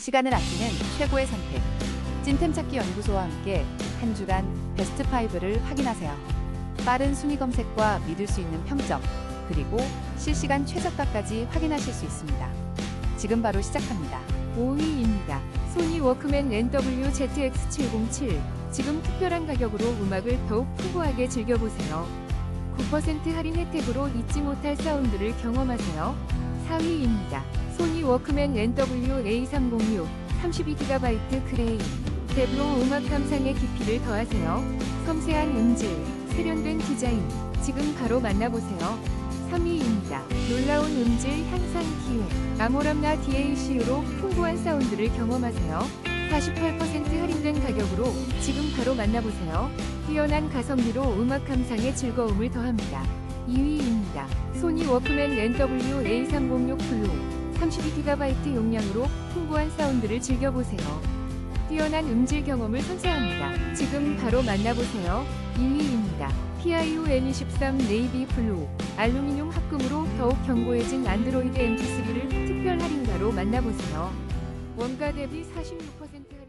시간을 아끼는 최고의 선택. 찐템 찾기 연구소와 함께 한 주간 베스트 5를 확인하세요. 빠른 순위 검색과 믿을 수 있는 평점, 그리고 실시간 최저가까지 확인하실 수 있습니다. 지금 바로 시작합니다. 5위입니다. 소니 워크맨 NW ZX707. 지금 특별한 가격으로 음악을 더욱 풍부하게 즐겨보세요. 9% 할인 혜택으로 잊지 못할 사운드를 경험하세요. 4위입니다. 워크맨 NW A306 32GB 그레이. 데브로 음악 감상의 깊이를 더하세요. 섬세한 음질, 세련된 디자인. 지금 바로 만나보세요. 3위입니다. 놀라운 음질 향상 기회. 아모람나 DACU로 풍부한 사운드를 경험하세요. 48% 할인된 가격으로 지금 바로 만나보세요. 뛰어난 가성비로 음악 감상의 즐거움을 더합니다. 2위입니다. 소니 워크맨 NW A306 블루 32GB 용량으로 풍부한 사운드를 즐겨보세요. 뛰어난 음질 경험을 선사합니다. 지금 바로 만나보세요. 2위입니다. PIU M23 네이비 블루 알루미늄 합금으로 더욱 견고해진 안드로이드 MP3를 특별 할인가로 만나보세요. 원가 대비 46%